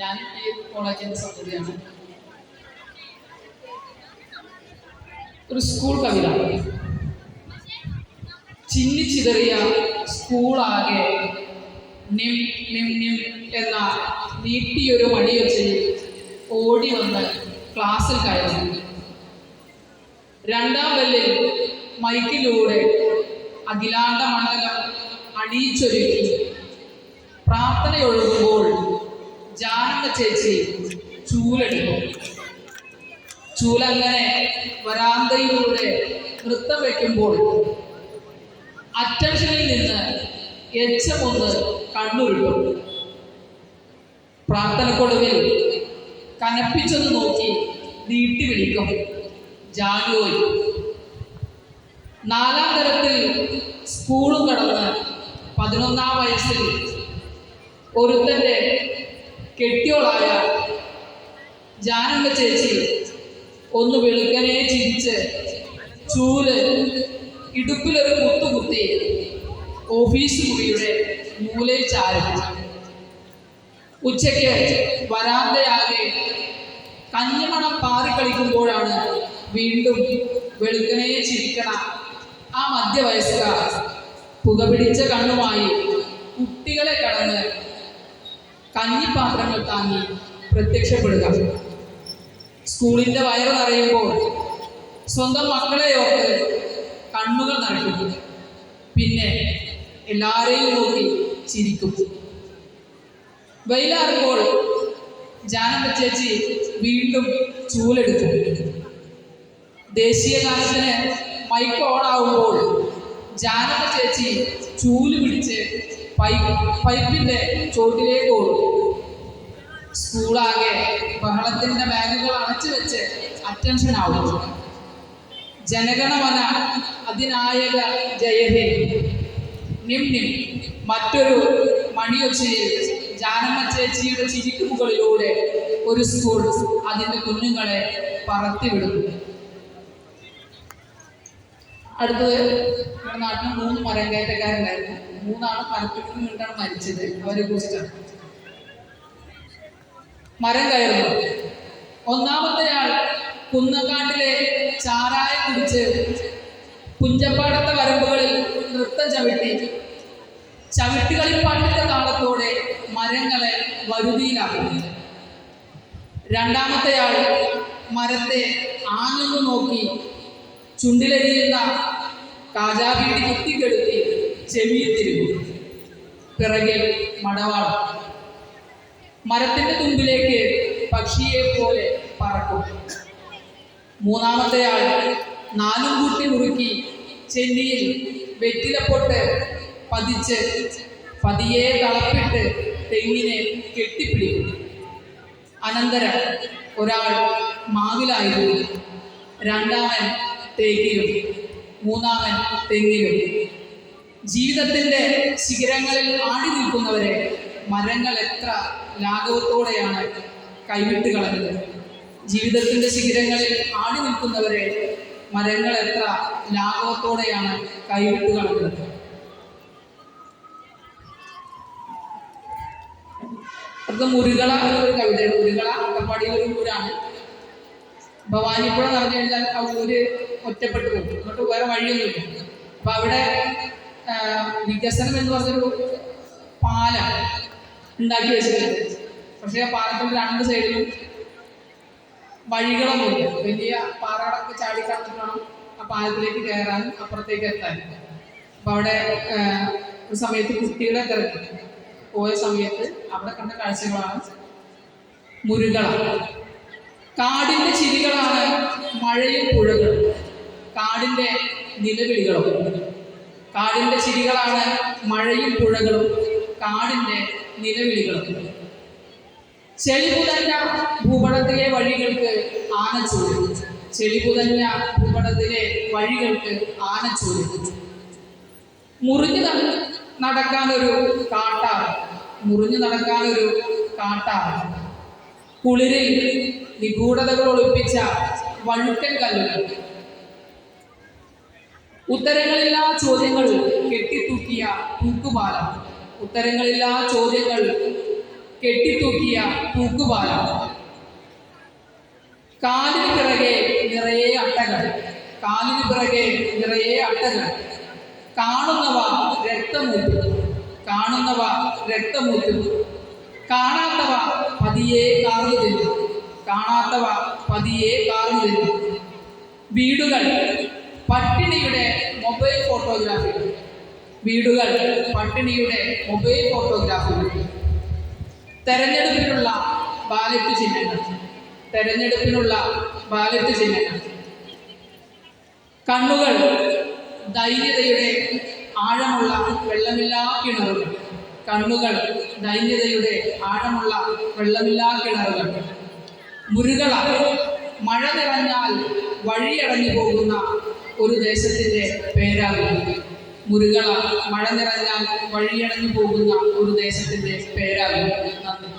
ഞാൻ ഈ കോളേജിന്റെ സൗകര്യമാണ് ഒരു സ്കൂൾ കവിത. ചിന്നിച്ചിതറിയ സ്കൂളാകെ നിം നിം നിം എന്ന നീട്ടിയൊരു മടി വെച്ച് ഓടി വന്ന് ക്ലാസ്സിൽ കയറി. രണ്ടാം ബെല്ലിൽ മൈക്കിലൂടെ അഖിലാണ്ട മണ്ഡലം അണിയിച്ചൊരുക്കി പ്രാർത്ഥനയൊഴുകുമ്പോൾ ജാനക ചേച്ചി ചൂലെടുക്കും ചൂലങ്ങനെ വരാന്തയിലൂടെ നൃത്തം വയ്ക്കുമ്പോൾ അറ്റൻഷനിൽ നിന്ന് എച്ചമൊന്ന് കണ്ണുരുട്ടും. പ്രാർത്ഥനക്കൊടുവിൽ കനപ്പിച്ചൊന്ന് നോക്കി നീട്ടി വിളിക്കും ജാനുവരി നാലാം തരത്തിൽ സ്കൂളും കടന്ന് പതിനൊന്നാം വയസ്സിൽ ഒരുത്തന്റെ കെട്ടിയോളായ ജാനന്റെ ചേച്ചി ഒന്ന് വെളുക്കനെ ചിരിച്ച് ചൂൽ ഇടുപ്പിലൊരു കുത്തുകുത്തി ഓഫീസ് മുറിയുടെ മൂലയിൽ ചാരിച്ചു ഉച്ചയ്ക്ക് വരാന്തയാകെ കഞ്ഞിമണം പാറിക്കളിക്കുമ്പോഴാണ് വീണ്ടും വെളുക്കനെ ചിരിക്കണ ആ മധ്യവയസ്ക പുകപിടിച്ച കണ്ണുമായി കുട്ടികളെ കടന്ന് കഞ്ഞിപ്പാത്രങ്ങൾ താങ്ങി പ്രത്യക്ഷപ്പെടുക. സ്കൂളിന്റെ വയറ് നിറയുമ്പോൾ സ്വന്തം മക്കളെ ഓർത്ത് കണ്ണുകൾ നിറയ്ക്കും പിന്നെ എല്ലാവരെയും നോക്കി ചിരിക്കും. വെയിലാറുമ്പോൾ ചേച്ചി വീണ്ടും ചൂലെടുക്കും. ദേശീയ ഗാനത്തിന് മൈക്ക് ഓണാവുമ്പോൾ ജാനക ചേച്ചി ചൂൽ പിടിച്ച് പൈപ്പിന്റെ ചോട്ടിലേക്ക് ഓടും. സ്കൂളാകെ ബഹളത്തിന്റെ ബാഗുകൾ അടച്ചു വെച്ച് അറ്റൻഷൻ ആവുന്നു ജനഗണമന അതിനായക ജയഹേ. നിം നിം. മറ്റൊരു മണിയൊച്ചയിൽ ജാനമ്മ ചേച്ചിയുടെ ചിരിക്ക് മുകളിലൂടെ ഒരു സ്കൂൾ അതിന്റെ കുഞ്ഞുങ്ങളെ പറത്തിവിടുന്നു. അടുത്തത് നമ്മുടെ നാട്ടിൽ മൂന്ന് മരം കയറ്റക്കാരുണ്ടായിരുന്നു. മൂന്നാണ് മരത്തിൽ നിന്നിട്ടാണ് മരിച്ചത്. അവരെ കുറിച്ചിട്ടാണ്. മരം കയറുന്നു. ഒന്നാമത്തെ ആൾ കുന്നക്കാട്ടിലെ ചാരായ കുടിച്ച് കുഞ്ചപ്പാടത്തെ വരമ്പുകളിൽ നൃത്തം ചവിട്ടി. ചവിട്ടുകളിപ്പാട്ടിന്റെ കാലത്തോടെ മരങ്ങളെ വരുതിയിലാക്കുന്നു രണ്ടാമത്തെ ആൾ മരത്തെ ആഞ്ഞു നോക്കി ചുണ്ടിലെരിയുന്ന കാജാബീടി കുത്തിക്കെടുത്തി ചെവിയിൽ തിരുകും പിറകിൽ മടവാളം. മരത്തിന്റെ തുമ്പിലേക്ക് പക്ഷിയെ പോലെ പറക്കും. മൂന്നാമത്തെ ആൾ നാലും കൂട്ടി മുറുക്കി ചെന്നിയിൽ വെറ്റിലപ്പൊട്ട് പതിച്ച് പതിയെ തളപ്പിട്ട് തെങ്ങിനെ കെട്ടിപ്പിടിക്കും. അനന്തരം ഒരാൾ മാവിലായിരുന്നു. രണ്ടാമൻ തേക്കിലും മൂന്നാമൻ തെങ്ങിലും ജീവിതത്തിന്റെ ശിഖരങ്ങളിൽ ആടി നിൽക്കുന്നവരെ മരങ്ങൾ എത്ര ലാഘവത്തോടെയാണ് കൈവിട്ട് കളഞ്ഞത്. ജീവിതത്തിന്റെ ശിഖരങ്ങളിൽ ആടി നിൽക്കുന്നവരെ മരങ്ങൾ എത്ര ലാഘവത്തോടെയാണ് കൈവിട്ട് കളഞ്ഞത്. അത് മുരുകള എന്നൊരു കവിതയാണ് മുരുകള അട്ടപ്പാടിയിലെ ഒരു ഊരാണ്. ഭവാനിപ്പുഴ നിറഞ്ഞു കഴിഞ്ഞാൽ ആ ഊര് ഒറ്റപ്പെട്ടു പോകും. എന്നിട്ട് വേറെ വഴിയൊന്നുമില്ല. അപ്പൊ അവിടെ വികസനം എന്ന് പറഞ്ഞൊരു പാലം ഉണ്ടാക്കി വെച്ചിട്ടുണ്ട്. പക്ഷേ ആ പാലത്തിന്റെ രണ്ട് സൈഡിലും വഴികളൊന്നുമില്ല. വലിയ പാറകളൊക്കെ ചാടി കടന്നിട്ട് ആ പാലത്തിലേക്ക് കയറാനും അപ്പുറത്തേക്ക് എത്താനും അപ്പൊ അവിടെ ഒരു സമയത്ത് കുട്ടികളെ തിരക്കി. പോയ സമയത്ത് അവിടെ കണ്ട കാഴ്ചകളാണ് മുരുകളാണ് കാടിന്റെ ചിരികളാണ് മഴയും പുഴകളും. കാടിന്റെ നിലവിളികളും. കാടിന്റെ ചിരികളാണ് മഴയും പുഴകളും കാടിന്റെ നിലവിളികളും. ചെളിപുതഞ്ഞ ഭൂപടത്തിലെ വഴികൾക്ക് ആനച്ചൂര് ചെളിപുതഞ്ഞ ഭൂപടത്തിലെ വഴികൾക്ക് ആനച്ചൂര് മുറിഞ്ഞു നട- നടക്കാനൊരു കാട്ടാർ മുറിഞ്ഞു നടക്കാനൊരു കാട്ടാർ കുളിരിൽ നിഗൂഢതകൾ ഒളിപ്പിച്ച വഴുക്കൻ കല്ലുകൾ. ഉത്തരങ്ങളില്ലാ ചോദ്യങ്ങൾ കെട്ടിത്തൂക്കിയ തൂക്കുപാലം. ഉത്തരങ്ങളില്ലാ ചോദ്യങ്ങൾ കെട്ടിത്തൂക്കിയ തൂക്കുപാലം. കാലിന് പിറകെ നിറയെ അട്ടകൾ. കാലിന് പിറകെ നിറയെ അട്ടകൾ. കാണുന്നവ രക്തമൂത്തു കാണുന്നവ രക്തമൂത്തു കാണാത്തവ പതിയെ കാർന്നു കാണാത്തവ പതിയെ കാർന്നു വീടുകൾ പട്ടിണിയുടെ മൊബൈൽ ഫോട്ടോഗ്രാഫി. വീടുകൾ പട്ടിണിയുടെ മൊബൈൽ ഫോട്ടോഗ്രാഫി. തെരഞ്ഞെടുപ്പിനുള്ള ബാലറ്റ് ചിഹ്നങ്ങൾ. തെരഞ്ഞെടുപ്പിനുള്ള ബാലറ്റ് ചിഹ്നങ്ങൾ. കണ്ണുകൾ ദൈന്യതയുടെ ആഴമുള്ള വെള്ളമില്ലാ കിണറുകൾ. കണ്ണുകൾ ദൈന്യതയുടെ ആഴമുള്ള വെള്ളമില്ലാ കിണറുകൾ. മുരുകള മഴ നിറഞ്ഞാൽ വഴിയടഞ്ഞു പോകുന്ന ഒരു ദേശത്തിന്റെ പേരാകും മുരുകള മഴ നിറഞ്ഞാൽ വഴിയടഞ്ഞു പോകുന്ന ഒരു ദേശത്തിന്റെ പേരാകും നന്ദി.